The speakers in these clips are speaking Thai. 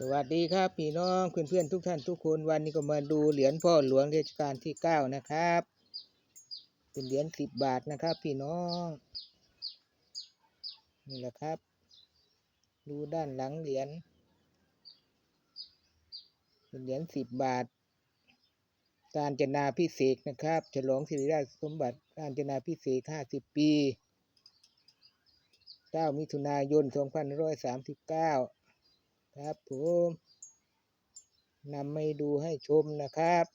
สวัสดีครับพี่น้องเพื่อนๆทุกท่านทุกคนวันนี้ก็มาดูเหรียญพ่อหลวงรัชกาลที่เก้านะครับ เป็นเหรียญสิบบาทนะครับ พี่น้องนี่แหละครับ ดูด้านหลังเหรียญเป็นเหรียญสิบบาทการจนาพิเศษกนะครับ ฉลองสิริราชสมบัติการจนาพิเศษห้าสิบปีเก้ามิถุนายนสองพันร้อยสามสิบเก้า ครับผมนำไม่ดูให้ชมนะครับ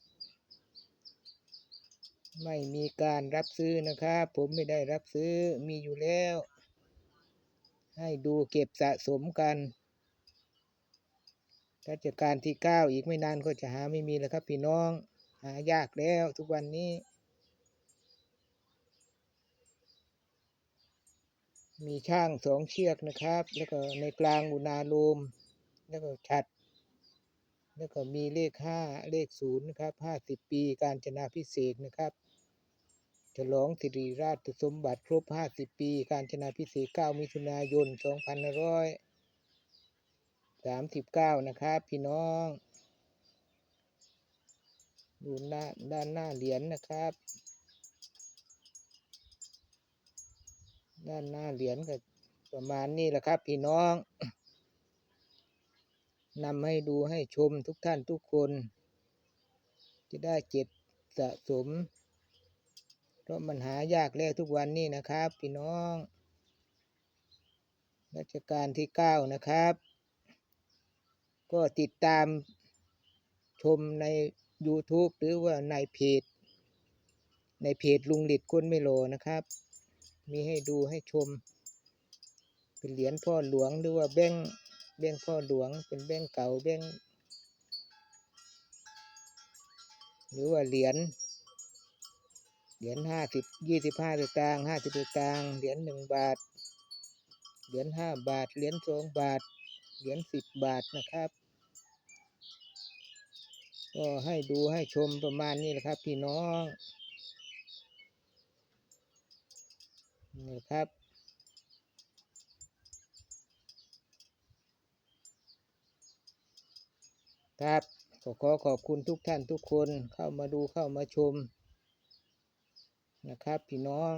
ไม่มีการรับซื้อนะครับ ผมไม่ได้รับซื้อมีอยู่แล้ว ให้ดูเก็บสะสมกันรัชกาลที่เก้าอีกไม่นานก็จะหาไม่มีแล้วครับพี่น้อง หายากแล้วทุกวันนี้ มีช่างสองเชือกนะครับ แล้วก็ในกลางอุณาโลม แล้วก็ชัด แล้วก็มีเลขห้าเลขศูนย์นะครับห้าสิบปีการจนาพิเศษนะครับฉลองสิริราชสมบัติครบห้าสิบปี การจนาพิเศษเก้ามิถุนายนสองพันร้อยสามสิบเก้านะครับ พี่น้อง ดูหน้าด้านหน้าเหรียญนะครับ ด้านหน้าเหรียญก็ประมาณนี้แหละครับ พี่น้อง นำให้ดูให้ชมทุกท่านทุกคน จะได้เก็บสะสม เพราะมันหายากแล้วทุกวันนี้นะครับ พี่น้องรัชกาลที่เก้านะครับ ก็ติดตามชมใน YouTube หรือว่าในเพจ ในเพจลุงหลิดคนไม่โลนะครับ มีให้ดูให้ชม เป็นเหรียญพ่อหลวงหรือว่าแบงค์ แบงค์พ่อหลวง เป็นแบงค์เก่าแบงค์หรือว่าเหรียญเหรียญห้าสิบยี่สิบห้าสตางค์ห้าสิบสตางค์เหรียญหนึ่งบาท เหรียญห้าบาท เหรียญสองบาท เหรียญสิบบาทนะครับ ก็ให้ดูให้ชมประมาณนี้แหละครับ พี่น้องนี่ครับ ครับก็ขอขอบคุณทุกท่านทุกคนเข้ามาดูเข้ามาชม นะครับ พี่น้อง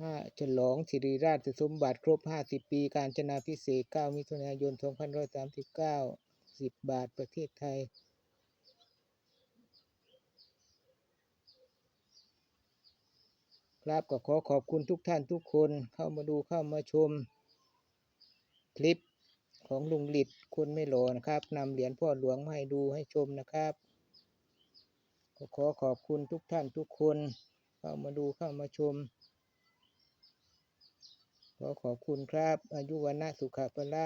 ห้าฉลองสิริราชสมบัติครบ 50 ปีการจนาพิเศษ 9 มิถุนายน 2539 10 บาทประเทศไทย ครับก็ขอขอบคุณทุกท่านทุกคนเข้ามาดูเข้ามาชม คลิป ของลุงหลิดคุณไม่หลอนะครับนำเหรียญพ่อหลวงมาให้ดูให้ชมนะครับ ขอขอบคุณทุกท่านทุกคนเข้ามาดูเข้ามาชม ขอขอบคุณครับ อายุวันนะสุขภาละ